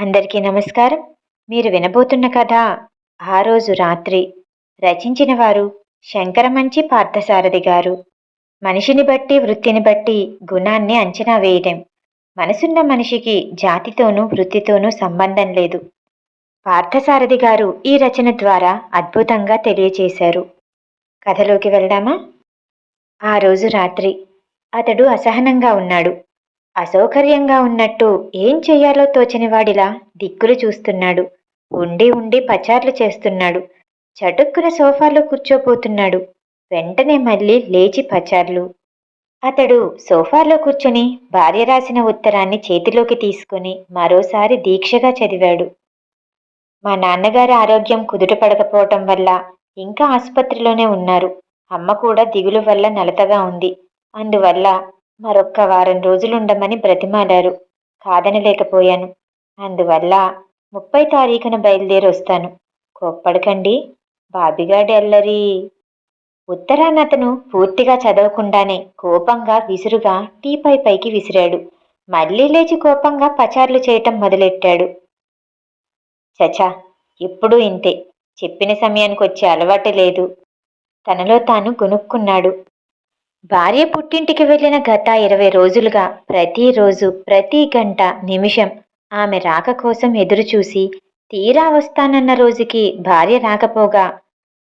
అందరికీ నమస్కారం. మీరు వినబోతున్న కథ ఆ రోజు రాత్రి రచించిన వారు శంకరమంచి పార్థసారథి గారు. మనిషిని బట్టి వృత్తిని బట్టి గుణాన్ని అంచనా వేయటం. మనసున్న మనిషికి జాతితోనూ వృత్తితోనూ సంబంధం లేదు. పార్థసారథి గారు ఈ రచన ద్వారా అద్భుతంగా తెలియచేశారు. కథలోకి వెళ్దామా? ఆ రోజు రాత్రి అతడు అసహనంగా ఉన్నాడు. అసౌకర్యంగా ఉన్నట్టు ఏం చెయ్యాలో తోచనివాడిలా దిక్కులు చూస్తున్నాడు. ఉండి ఉండి పచార్లు చేస్తున్నాడు. చటుక్కున సోఫాలో కూర్చోపోతున్నాడు వెంటనే మళ్ళీ లేచి పచార్లు. అతడు సోఫాలో కూర్చొని భార్య రాసిన ఉత్తరాన్ని చేతిలోకి తీసుకుని మరోసారి దీక్షగా చదివాడు. మా నాన్నగారి ఆరోగ్యం కుదుటపడకపోవటం వల్ల ఇంకా ఆసుపత్రిలోనే ఉన్నారు. అమ్మ కూడా దిగులు వల్ల నలతగా ఉంది. అందువల్ల మరొక్క వారం రోజులుండమని బ్రతిమాడారు కాదనలేకపోయాను అందువల్ల ముప్పై తారీఖున బయలుదేరి వస్తాను కోప్పడకండి. బాబిగాడి ఎల్లరి ఉత్తరానతను పూర్తిగా చదవకుండానే కోపంగా విసురుగా టీపై పైకి విసిరాడు. మళ్ళీ లేచి కోపంగా పచార్లు చేయటం మొదలెట్టాడు. చచా ఎప్పుడూ ఇంతే. చెప్పిన సమయానికి వచ్చే అలవాటు లేదు. తనలో తాను గొనుక్కున్నాడు భార్య పుట్టింటికి వెళ్ళిన గత ఇరవై రోజులుగా ప్రతిరోజు ప్రతి గంట నిమిషం ఆమె రాక కోసం ఎదురుచూసి తీరా వస్తానన్న రోజుకి భార్య రాకపోగా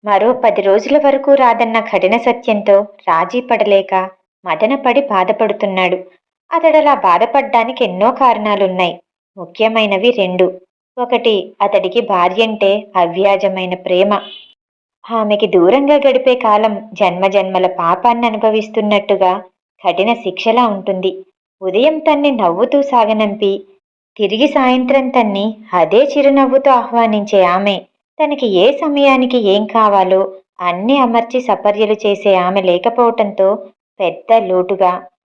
మరో పది రోజుల వరకు రాదన్న కఠిన సత్యంతో రాజీ పడలేక మదనపడి బాధపడుతున్నాడు. అతడలా బాధపడ్డానికి ఎన్నో కారణాలున్నాయి. ముఖ్యమైనవి రెండు. ఒకటి అతడికి భార్య అంటే అవ్యాజమైన ప్రేమ. ఆమెకి దూరంగా గడిపే కాలం జన్మజన్మల పాపాన్ని అనుభవిస్తున్నట్టుగా కఠిన శిక్షలా ఉంటుంది. ఉదయం తన్ని నవ్వుతూ సాగనంపి తిరిగి సాయంత్రం తన్ని అదే చిరునవ్వుతో ఆహ్వానించే ఆమె తనకి ఏ సమయానికి ఏం కావాలో అన్ని అమర్చి సపర్యలు చేసే ఆమె లేకపోవటంతో పెద్ద లోటుగా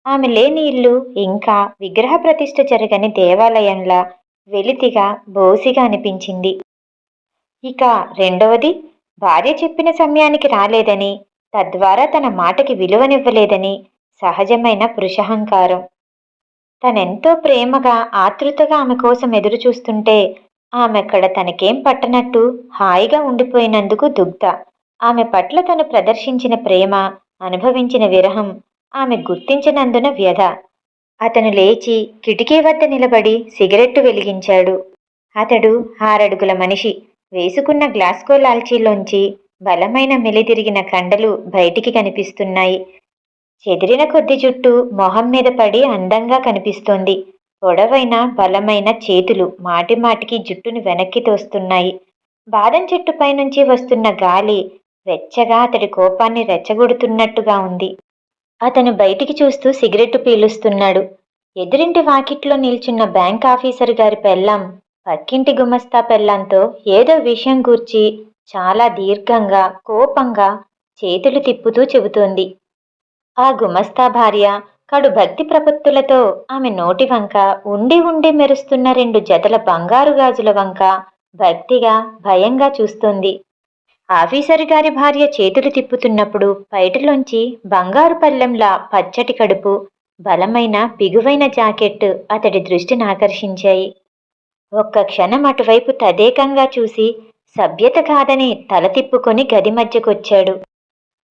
ఆమె లేని ఇల్లు ఇంకా విగ్రహ ప్రతిష్ఠ జరగని దేవాలయంలా వెలితిగా బోసిగా అనిపించింది. ఇక రెండవది భార్య చెప్పిన సమయానికి రాలేదని తద్వారా తన మాటకి విలువనివ్వలేదని సహజమైన పురుషహంకారం. తనెంతో ప్రేమగా ఆతృతగా ఆమె కోసం ఎదురు చూస్తుంటే ఆమెక్కడ తనకేం పట్టనట్టు హాయిగా ఉండిపోయినందుకు దుగ్ధ. ఆమె పట్ల తను ప్రదర్శించిన ప్రేమ అనుభవించిన విరహం ఆమె గుర్తించినందున వ్యధ. అతను లేచి కిటికీ వద్ద నిలబడి సిగరెట్టు వెలిగించాడు. అతడు ఆరడుగుల మనిషి. వేసుకున్న గ్లాస్కో లాల్చీలోంచి బలమైన మెలితిరిగిన కండలు బయటికి కనిపిస్తున్నాయి. చెదిరిన కొద్ది జుట్టు మొహం మీద పడి అందంగా కనిపిస్తోంది. పొడవైన బలమైన చేతులు మాటిమాటికి జుట్టును వెనక్కి తోస్తున్నాయి. బాదం చెట్టు పైనుంచి వస్తున్న గాలి వెచ్చగా అతడి కోపాన్ని రెచ్చగొడుతున్నట్టుగా ఉంది. అతను బయటికి చూస్తూ సిగరెట్టు పీలుస్తున్నాడు. ఎదురింటి వాకిట్లో నిల్చున్న బ్యాంక్ ఆఫీసర్ గారి పెళ్ళాం పక్కింటి గుమస్తా పెళ్ళంతో ఏదో విషయం గూర్చి చాలా దీర్ఘంగా కోపంగా చేతులు తిప్పుతూ చెబుతోంది. ఆ గుమస్తా భార్య కడు భక్తి ప్రపత్తులతో ఆమె నోటి వంక ఉండి ఉండి మెరుస్తున్న రెండు జతల బంగారు గాజుల వంక భక్తిగా భయంగా చూస్తోంది. ఆఫీసర్ గారి భార్య చేతులు తిప్పుతున్నప్పుడు బయటలోంచి బంగారు పల్లెంలా పచ్చటి కడుపు బలమైన బిగువైన జాకెట్ అతడి దృష్టిని ఆకర్షించాయి. ఒక్క క్షణం అటువైపు తదేకంగా చూసి సభ్యత కాదని తల తిప్పుకొని గది మధ్యకొచ్చాడు.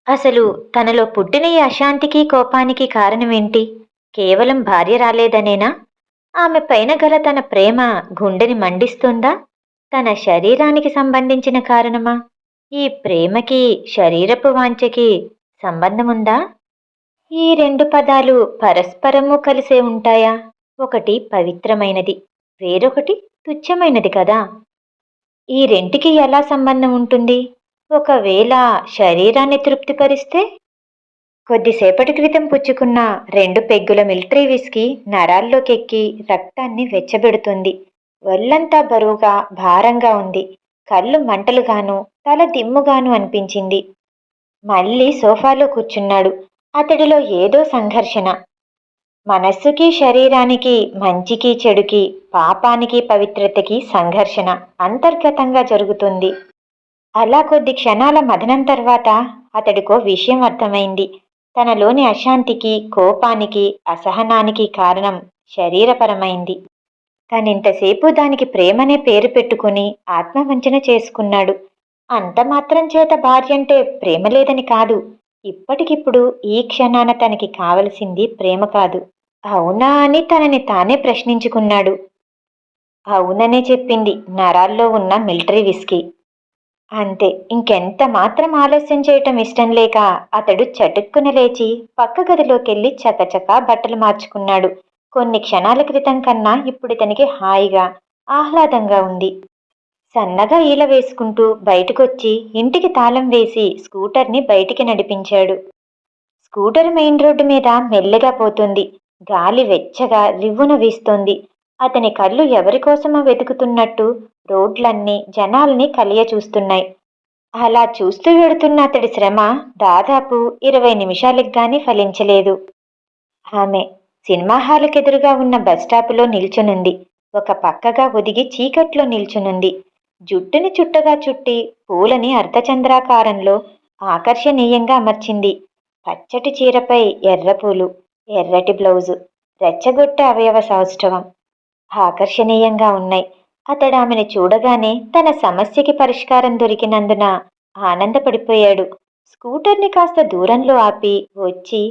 అసలు తనలో పుట్టిన ఈ అశాంతికి కోపానికి కారణమేంటి? కేవలం భార్య రాలేదనేనా? ఆమె పైన గల తన ప్రేమ గుండెని మండిస్తుందా? తన శరీరానికి సంబంధించిన కారణమా? ఈ ప్రేమకి శరీరపు వాంఛకి సంబంధముందా? ఈ రెండు పదాలు పరస్పరము కలిసే ఉంటాయా? ఒకటి పవిత్రమైనది వేరొకటి తుచ్చమైనది కదా. ఈ రెంటికి ఎలా సంబంధం ఉంటుంది? ఒకవేళ శరీరాన్ని తృప్తిపరిస్తే? కొద్దిసేపటి క్రితం పుచ్చుకున్న రెండు పెగ్గుల మిలిటరీ విస్కీ నరాల్లోకెక్కి రక్తాన్ని వెచ్చబెడుతుంది. ఒళ్ళంతా బరువుగా భారంగా ఉంది. కళ్ళు మంటలుగాను తల దిమ్ముగాను అనిపించింది. మళ్ళీ సోఫాలో కూర్చున్నాడు. అతడిలో ఏదో సంఘర్షణ. మనస్సుకి శరీరానికి మంచికి చెడుకి పాపానికి పవిత్రతకి సంఘర్షణ అంతర్గతంగా జరుగుతుంది. అలా కొద్ది క్షణాల మదనం తర్వాత అతడికో విషయం అర్థమైంది. తనలోని అశాంతికి కోపానికి అసహనానికి కారణం శరీరపరమైంది. తనింతసేపు దానికి ప్రేమనే పేరు పెట్టుకుని ఆత్మవంచన చేసుకున్నాడు. అంత మాత్రం చేత భార్య అంటే ప్రేమ లేదని కాదు. ఇప్పటికిప్పుడు ఈ క్షణాన తనకి కావలసింది ప్రేమ కాదు. అవునా అని తనని తానే ప్రశ్నించుకున్నాడు. అవుననే చెప్పింది నరాల్లో ఉన్న మిలిటరీ విస్కీ. అంతే ఇంకెంత మాత్రం ఆలస్యం చేయటం ఇష్టం లేక అతడు చటుక్కున లేచి పక్క గదిలోకెళ్ళి చకచకా బట్టలు మార్చుకున్నాడు. కొన్ని క్షణాల క్రితం కన్నా ఇప్పుడు ఇతనికి హాయిగా ఆహ్లాదంగా ఉంది. సన్నగా ఈల వేసుకుంటూ బయటకొచ్చి ఇంటికి తాళం వేసి స్కూటర్ని బయటికి నడిపించాడు. స్కూటర్ మెయిన్ రోడ్డు మీద మెల్లగా పోతుంది. గాలి వెచ్చగా రివ్వున వీస్తోంది. అతని కళ్ళు ఎవరికోసమో వెతుకుతున్నట్టు రోడ్లన్నీ జనాల్ని కలియ చూస్తున్నాయి అలా చూస్తూ వెడుతున్న అతడి శ్రమ దాదాపు ఇరవై నిమిషాలకు గాని ఫలించలేదు. ఆమె సినిమా హాల్కెదురుగా ఉన్న బస్టాపులో నిల్చునుంది. ఒక పక్కగా ఒదిగి చీకట్లో నిల్చునుంది. జుట్టుని చుట్టగా చుట్టి పూలని అర్ధచంద్రాకారంలో ఆకర్షణీయంగా అమర్చింది. పచ్చటి చీరపై ఎర్రపూలు ఎర్రటి బ్లౌజు రెచ్చగొట్టే అవయవ సౌష్ఠవం ఆకర్షణీయంగా ఉన్నాయి. అతడు ఆమెను చూడగానే తన సమస్యకి పరిష్కారం దొరికినందున ఆనందపడిపోయాడు. స్కూటర్ని కాస్త దూరంలో ఆపి వచ్చి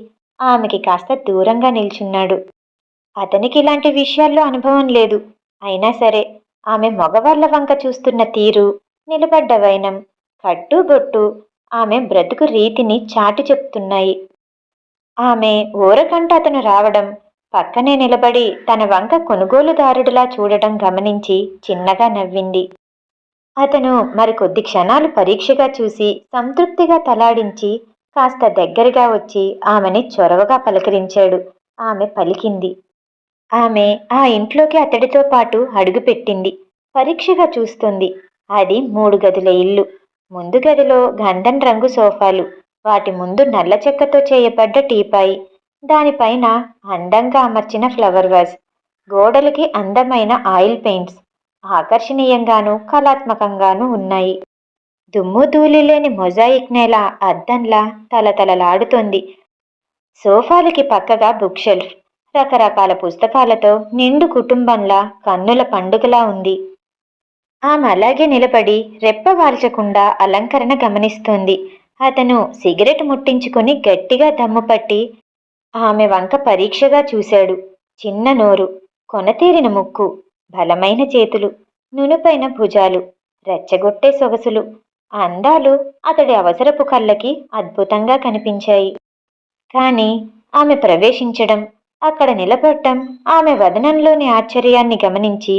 ఆమెకి కాస్త దూరంగా నిల్చున్నాడు. అతనికి ఇలాంటి విషయాల్లో అనుభవం లేదు. అయినా సరే ఆమె మగవాళ్ళ వంక చూస్తున్న తీరు నిలబడ్డ వైనం కట్టుబొట్టు ఆమె బ్రతుకు రీతిని చాటి చెప్తున్నాయి. ఆమె ఊరకంట అతను రావడం పక్కనే నిలబడి తన వంక కొనుగోలుదారుడిలా చూడటం గమనించి చిన్నగా నవ్వింది. అతను మరికొద్ది క్షణాలు పరీక్షగా చూసి సంతృప్తిగా తలాడించి కాస్త దగ్గరగా వచ్చి ఆమెని చొరవగా పలకరించాడు. ఆమె పలికింది. ఆమె ఆ ఇంట్లోకి అతడితో పాటు అడుగుపెట్టింది పరీక్షగా చూస్తుంది. అది మూడు గదుల ఇల్లు. ముందు గదిలో గంధం రంగు సోఫాలు. వాటి ముందు నల్ల చెక్కతో చేయబడ్డ టీపాయి. దానిపైన అందంగా అమర్చిన ఫ్లవర్ వాజ్. గోడలకి అందమైన ఆయిల్ పెయింట్స్. ఆకర్షణీయంగాను కళాత్మకంగాను ఉన్నాయి. దుమ్ము ధూళి లేని మొజాయిక్ నేల అద్దంలా తలతలలాడుతోంది. సోఫాలకి పక్కగా బుక్ షెల్ఫ్. రకరకాల పుస్తకాలతో నిండు కుటుంబంలా కన్నుల పండుగలా ఉంది. ఆమె అలాగే నిలబడి రెప్ప వాల్చకుండా అలంకరణ గమనిస్తోంది. అతను సిగరెట్ ముట్టించుకుని గట్టిగా దమ్ముపట్టి ఆమె వంక పరీక్షగా చూశాడు. చిన్న నోరు కొనతీరిన ముక్కు బలమైన చేతులు నునుపైన భుజాలు రెచ్చగొట్టే సొగసులు అందాలు అతడి అవసరపు కళ్ళకి అద్భుతంగా కనిపించాయి. కానీ ఆమె ప్రవేశించడం అక్కడ నిలబడటం ఆమె వదనంలోని ఆశ్చర్యాన్ని గమనించి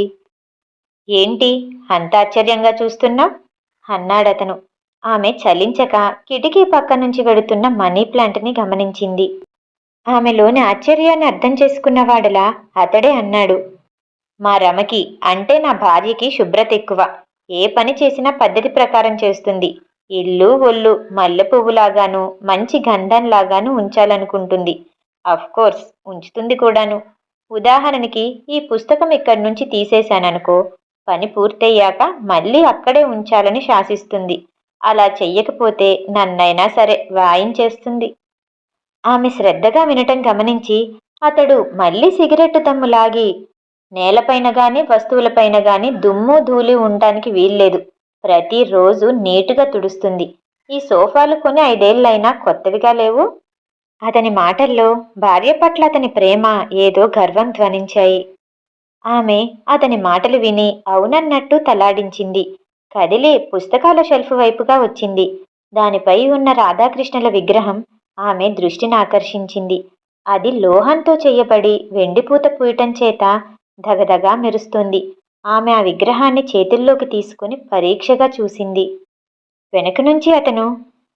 ఏంటి అంత ఆశ్చర్యంగా చూస్తున్నా? అన్నాడతను. ఆమె చలించక కిటికీ పక్క నుంచి వెడుతున్న మనీ ప్లాంట్ని గమనించింది. ఆమెలోని ఆశ్చర్యాన్ని అర్థం చేసుకున్నవాడలా అతడే అన్నాడు మా రమకి అంటే నా భార్యకి శుభ్రత ఎక్కువ. ఏ పని చేసినా పద్ధతి ప్రకారం చేస్తుంది. ఇల్లు ఒళ్ళు మల్లె పువ్వులాగాను మంచి గంధంలాగాను ఉంచాలనుకుంటుంది. కోర్స్ ఉంచుతుంది కూడాను. ఉదాహరణకి ఈ పుస్తకం ఇక్కడి నుంచి తీసేశాననుకో. పని పూర్తయ్యాక మళ్ళీ అక్కడే ఉంచాలని శాసిస్తుంది. అలా చెయ్యకపోతే నన్నైనా సరే వాయించేస్తుంది. ఆమె శ్రద్ధగా వినటం గమనించి అతడు మళ్ళీ సిగరెట్ దమ్ము లాగి నేలపైన గాని వస్తువులపైన గాని దుమ్ము ధూళి ఉండటానికి వీల్లేదు. ప్రతిరోజు నీటుగా తుడుస్తుంది. ఈ సోఫాలు కొని ఐదేళ్ళైనా కొత్తవిగా లేవు. అతని మాటల్లో భార్య పట్ల అతని ప్రేమ ఏదో గర్వం ధ్వనించాయి. ఆమె అతని మాటలు విని అవునన్నట్టు తలాడించింది. కదిలి పుస్తకాల షెల్ఫ్ వైపుగా వచ్చింది. దానిపై ఉన్న రాధాకృష్ణుల విగ్రహం ఆమె దృష్టిని ఆకర్షించింది. అది లోహంతో చేయబడి వెండిపూత పూయటం చేత దగదగా మెరుస్తుంది. ఆమె ఆ విగ్రహాన్ని చేతుల్లోకి తీసుకుని పరీక్షగా చూసింది. వెనక నుంచి అతను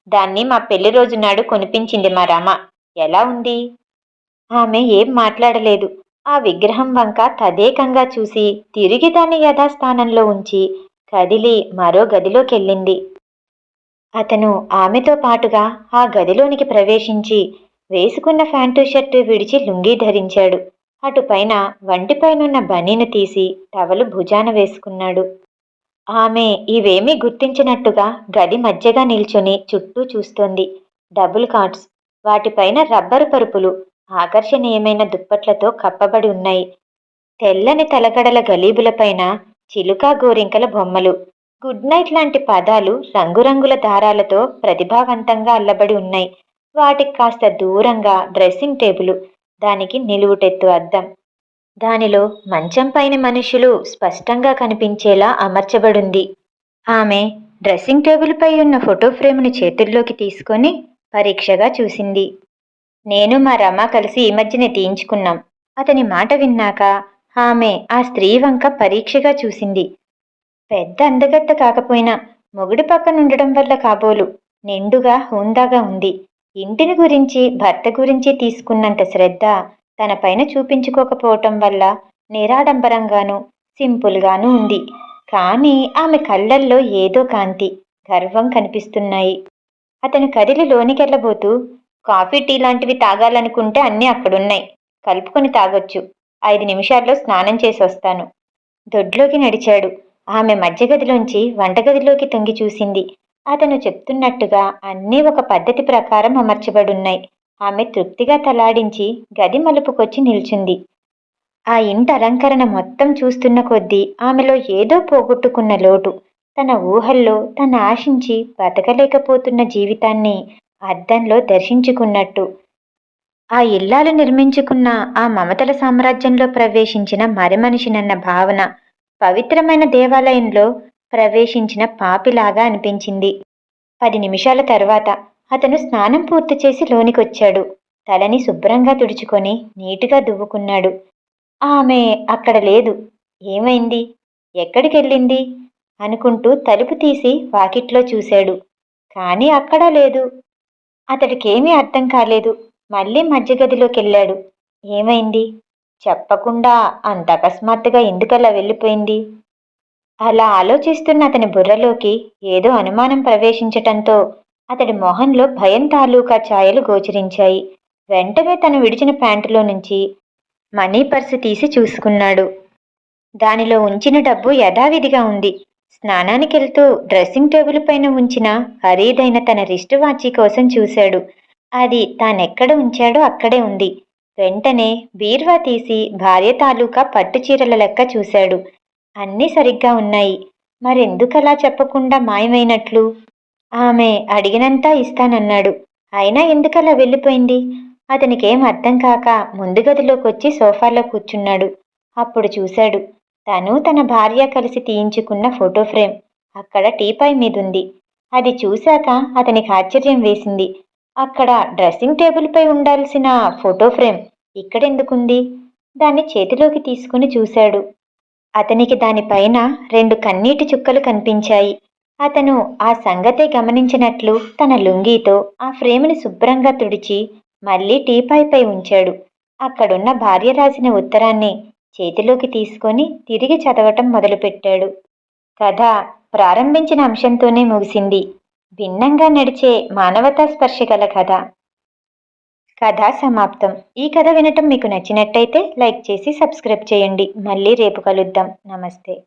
దాన్ని మా పెళ్ళి రోజు నాడు కొనిపించింది మా రామ. ఎలా ఉంది? ఆమె ఏం మాట్లాడలేదు. ఆ విగ్రహం వంక తదేకంగా చూసి తిరిగి దాన్ని యథాస్థానంలో ఉంచి కదిలి మరో గదిలోకెళ్ళింది. అతను ఆమెతో పాటుగా ఆ గదిలోనికి ప్రవేశించి వేసుకున్న ఫ్యాంటు షర్టు విడిచి లుంగీ ధరించాడు. అటుపైన వంటిపైనున్న బనీను తీసి టవలు భుజాన వేసుకున్నాడు. ఆమె ఇవేమీ గుర్తించినట్టుగా గది మధ్యగా నిల్చొని చుట్టూ చూస్తోంది. డబుల్ కార్డ్స్ వాటిపైన రబ్బరు పరుపులు ఆకర్షణీయమైన దుప్పట్లతో కప్పబడి ఉన్నాయి. తెల్లని తలగడల గలీబులపైన చిలుక గోరింకల బొమ్మలు. గుడ్ నైట్ లాంటి పదాలు రంగురంగుల దారాలతో ప్రతిభావంతంగా అల్లబడి ఉన్నాయి. వాటికి కాస్త దూరంగా డ్రెస్సింగ్ టేబుల్. దానికి నిలువుటెత్తు అద్దం. దానిలో మంచం పైన మనుషులు స్పష్టంగా కనిపించేలా అమర్చబడింది. ఆమె డ్రెస్సింగ్ టేబుల్పై ఉన్న ఫోటో ఫ్రేమ్ని చేతుల్లోకి తీసుకొని పరీక్షగా చూసింది. నేను మా రమ కలిసి ఈ మధ్యనే తీయించుకున్నాం. అతని మాట విన్నాక ఆమె ఆ స్త్రీ వంక పరీక్షగా చూసింది. పెద్ద అందగత్త కాకపోయినా మొగుడి పక్కన ఉండడం వల్ల కాబోలు నిండుగా హుందాగా ఉంది. ఇంటిని గురించి భర్త గురించి తీసుకున్నంత శ్రద్ధ తన పైన చూపించుకోకపోవటం వల్ల నిరాడంబరంగాను సింపుల్గాను ఉంది. కానీ ఆమె కళ్ళల్లో ఏదో కాంతి గర్వం కనిపిస్తున్నాయి. అతను కదిలి లోనికెళ్ళబోతూ కాఫీ టీ లాంటివి తాగాలనుకుంటే అన్నీ అక్కడున్నాయి. కలుపుకొని తాగొచ్చు. ఐదు నిమిషాల్లో స్నానం చేసి వస్తాను దొడ్లోకి నడిచాడు. ఆమె మధ్యగదిలోంచి వంటగదిలోకి తొంగి చూసింది. అతను చెప్తున్నట్టుగా అన్నీ ఒక పద్ధతి ప్రకారం అమర్చబడున్నాయి. ఆమె తృప్తిగా తలాడించి గది మలుపుకొచ్చి నిల్చుంది. ఆ ఇంటి అలంకరణ మొత్తం చూస్తున్న కొద్దీ ఆమెలో ఏదో పోగొట్టుకున్న లోటు. తన ఊహల్లో తను ఆశించి బతకలేకపోతున్న జీవితాన్ని అద్దంలో దర్శించుకున్నట్టు. ఆ ఇల్లాలు నిర్మించుకున్న ఆ మమతల సామ్రాజ్యంలో ప్రవేశించిన మరిమనిషినన్న భావన పవిత్రమైన దేవాలయంలో ప్రవేశించిన పాపిలాగా అనిపించింది. పది నిమిషాల తర్వాత అతను స్నానం పూర్తి చేసి లోనికొచ్చాడు. తలని శుభ్రంగా తుడుచుకొని నీటుగా దువ్వుకున్నాడు. ఆమె అక్కడ లేదు. ఏమైంది? ఎక్కడికెళ్ళింది? అనుకుంటూ తలుపు తీసి వాకిట్లో చూశాడు. కానీ అక్కడా లేదు. అతడికేమీ అర్థం కాలేదు. మళ్ళీ మధ్యగదిలోకెళ్ళాడు. ఏమైంది? చెప్పకుండా అంత అకస్మాత్తుగా ఎందుకలా వెళ్ళిపోయింది? అలా ఆలోచిస్తున్న అతని బుర్రలోకి ఏదో అనుమానం ప్రవేశించటంతో అతడి మొహంలో భయం తాలూకా ఛాయలు గోచరించాయి. వెంటనే తను విడిచిన ప్యాంటులో నుంచి మనీ పర్సు తీసి చూసుకున్నాడు. దానిలో ఉంచిన డబ్బు యథావిధిగా ఉంది. స్నానానికి వెళ్తూ డ్రెస్సింగ్ టేబుల్ పైన ఉంచిన ఖరీదైన తన రిస్ట్ వాచి కోసం చూశాడు. అది తానెక్కడ ఉంచాడో అక్కడే ఉంది. వెంటనే బీర్వా తీసి భార్య తాలూకా పట్టు చీరల లెక్క చూశాడు. అన్నీ సరిగ్గా ఉన్నాయి. మరెందుకలా చెప్పకుండా మాయమైనట్లు? ఆమె అడిగినంతా ఇస్తానన్నాడు. అయినా ఎందుకలా వెళ్ళిపోయింది? అతనికేం అర్థం కాక ముందు గదిలోకి వచ్చి సోఫాలో కూర్చున్నాడు. అప్పుడు చూశాడు. తను తన భార్య కలిసి తీయించుకున్న ఫోటో ఫ్రేమ్ అక్కడ టీపాయ్ మీదుంది. అది చూశాక అతనికి ఆశ్చర్యం వేసింది. అక్కడ డ్రెస్సింగ్ టేబుల్పై ఉండాల్సిన ఫోటో ఫ్రేమ్ ఇక్కడెందుకుంది? దాన్ని చేతిలోకి తీసుకుని చూశాడు. అతనికి దానిపైన రెండు కన్నీటి చుక్కలు కనిపించాయి. అతను ఆ సంగతే గమనించినట్లు తన లుంగీతో ఆ ఫ్రేమ్ని శుభ్రంగా తుడిచి మళ్ళీ టీపాయ్పై ఉంచాడు. అక్కడున్న భార్య రాసిన ఉత్తరాన్ని చేతిలోకి తీసుకొని తిరిగి చదవటం మొదలుపెట్టాడు. కథ ప్రారంభించిన అంశంతోనే ముగిసింది. భిన్నంగా నడిచే మానవతా స్పర్శ గల కథ. కథ సమాప్తం. ఈ కథ వినటం మీకు నచ్చినట్టయితే లైక్ చేసి సబ్స్క్రైబ్ చేయండి. మళ్ళీ రేపు కలుద్దాం. నమస్తే.